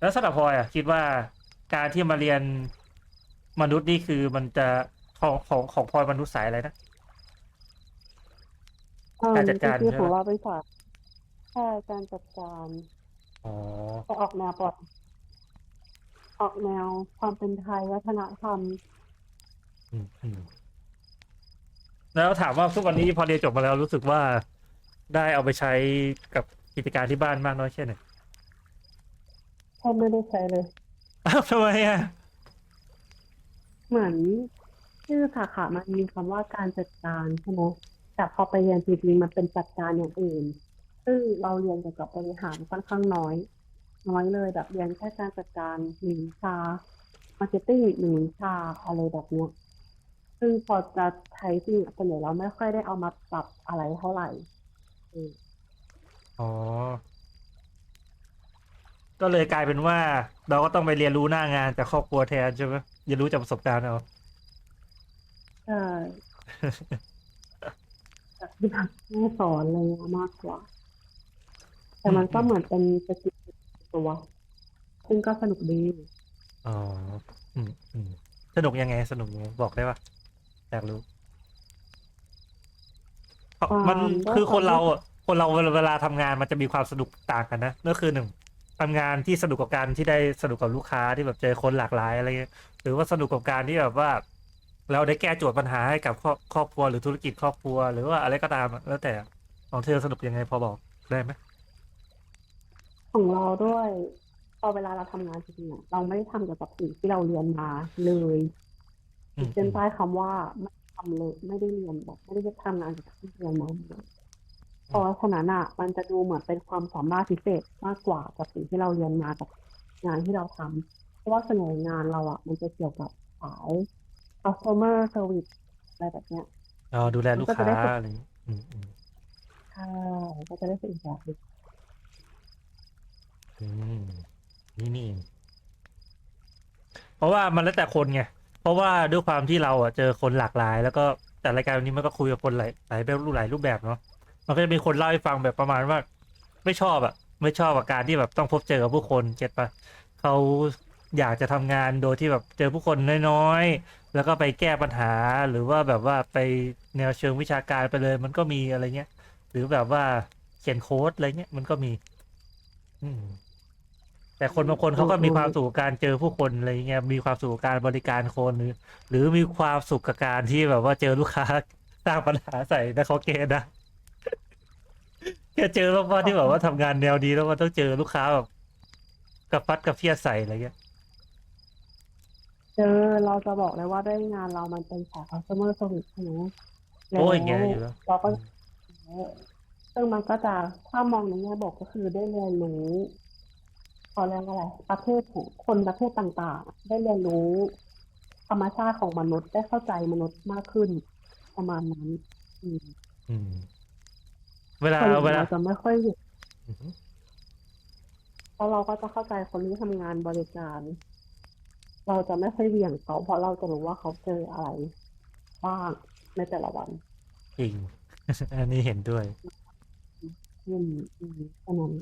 แล้วสำหรับพลอยอะคิดว่าการที่มาเรียนมนุษย์นี่คือมันจะของของของพลอยมนุษย์สายอะไรนะเอิ่มการจัดการจริงใช่ๆไหมผมว่าบริษัทแค่การจัดการอ๋อจะออกแนวปลอดออกแนวความเป็นไทยวัฒนธรรมอืมอืมแล้วถามว่าทุกวันนี้พอเรียนจบมาแล้วรู้สึกว่าได้เอาไปใช้กับกิจการที่บ้านมากน้อยแค่ไหน แทบไม่ได้ใช้เลย อ้าวทำไมอะ เหมือนชื่อสาขามันมีคำว่าการจัดการใช่ไหมแต่พอไปเรียนจริงๆมันเป็นจัดการอย่างอื่น ซึ่งเราเรียนเกี่ยวกับบริหารค่อนข้างน้อย น้อยเลยแบบเรียนแค่การจัดการหนึ่งวิชามาร์เก็ตติ้งหนึ่งวิชาอะไรแบบเนี้ยซึ่งพอจะใช้จริงอะส่วนใหญ่เราไม่ค่อยได้เอามาปรับอะไรเท่าไหร่อืมอ๋อ ก็เลยกลายเป็นว่า เราก็ต้องไปเรียนรู้หน้างานจากครอบครัวแทนใช่ไหมเรียนรู้จากประสบการณ์เอาใช่จากที่ทางแม่สอนอะไรเงี้ยมากกว่า แต่มันก็เหมือนเป็นสกิลตัวซึ่งก็สนุกดีอ๋ออืมอืมสนุกยังไงสนุกยังไงบอกได้ปะอยากรู้เพราะมันอ่าคือก็คนเราอะคนเราเวลาทำงานมันจะมีความสนุกต่างกันนะนั่นคือหนึ่ง ทำงานที่สนุกกับการที่ได้สนุกกับลูกค้าที่แบบเจอคนหลากหลายอะไรเงี้ยหรือว่าสนุกกับการที่แบบว่า เราได้แก้โจทย์ปัญหาให้กับครอบครอบครัวหรือธุรกิจครอบครัว หรือว่าอะไรก็ตามอะแล้วแต่ของเธอสนุกยังไงพอบอกได้ไหมของเราด้วยพอเวลาเราทำงานจริงๆอะเราไม่ได้ทำเกี่ยวกับสิ่งที่เราเรียนมาเลยอืมเส้นใต้คำว่าไม่ทำเลย ไม่ได้เรียนแบบไม่ได้ทำงานเกี่ยวกับที่เรียนมาเลยเพ ราะฉะนั้นอะ มันจะดูเหมือนเป็นความสามารถพิเศษมากกว่ากับสิ่งที่เราเรียนมากับงานที่เราทำเพราะว่าส่วนใหญ่งานเราอะ มันจะเกี่ยวกับสาย customer service อะไรแบบเนี้ยอ๋อดูแลลูกมันก็จะค้าได้ฝึกอะไรอย่างงี้อืมอืมใช่ก็จะได้ฝึกอีกแบบหนึ่งอืมนี่นี่เองเพราะว่ามันแล้วแต่คนไงเพราะว่าด้วยความที่เราอะเจอคนหลากหลาย แล้วก็แต่รายการวันนี้มันก็คุยกับคนหลายหลายแบบรูปหลายรูปแบบเนาะ มันก็จะมีคนเล่าให้ฟังแบบประมาณว่า ไม่ชอบอะไม่ชอบกับการที่แบบต้องพบเจอกับผู้คนเก็ตปะเขาอยากจะทำงานโดยที่แบบเจอผู้คนน้อยๆ แล้วก็ไปแก้ปัญหาหรือว่าแบบว่าไปแนวเชิงวิชาการไปเลย มันก็มีอะไรเงี้ย หรือแบบว่าเขียนโค้ดอะไรเงี้ยมันก็มี อืมแต่คนบางคนเขาก็มีความสุขการเจอผู้คนอะไรเงี้ยมีความสุขกับการบริการคนหรือ หรือมีความสุขกับการที่แบบว่าเจอลูกค้าสร้างปัญหาใส่นะเขาเกณฑ์นะ แค่เจอรอบๆที่แบบว่าทำงานแนวดีแล้วมันต้องเจอลูกค้าแบบกับฟัดกับเฟียดใส่อะไรเงี้ย เจอเราจะบอกเลยว่าด้วยงานเรามันเป็นสาย customer service ใช่ไหมโอ้ยอย่างเงี้ยอยู่แล้ว เราก็ซึ่งมันก็จะถ้ามองในแง่บวกก็คือได้เรียนรู้เขาเรียกว่าอะไร ประเภทของคนประเภทต่างๆ ได้เรียนรู้ธรรมชาติของมนุษย์ได้เข้าใจมนุษย์มากขึ้น ประมาณนั้น อืม อืม เวลาคนอื่นเวลา เราจะไม่ค่อยอยู่อือฮึเพราะเราก็จะเข้าใจคนที่ทำงานบริการ เราจะไม่ค่อยเหวี่ยงเขาเพราะเราจะรู้ว่าเขาเจออะไรบ้างในแต่ละวันจริง อันนี้เห็นด้วย อืมอืมฉะนั้น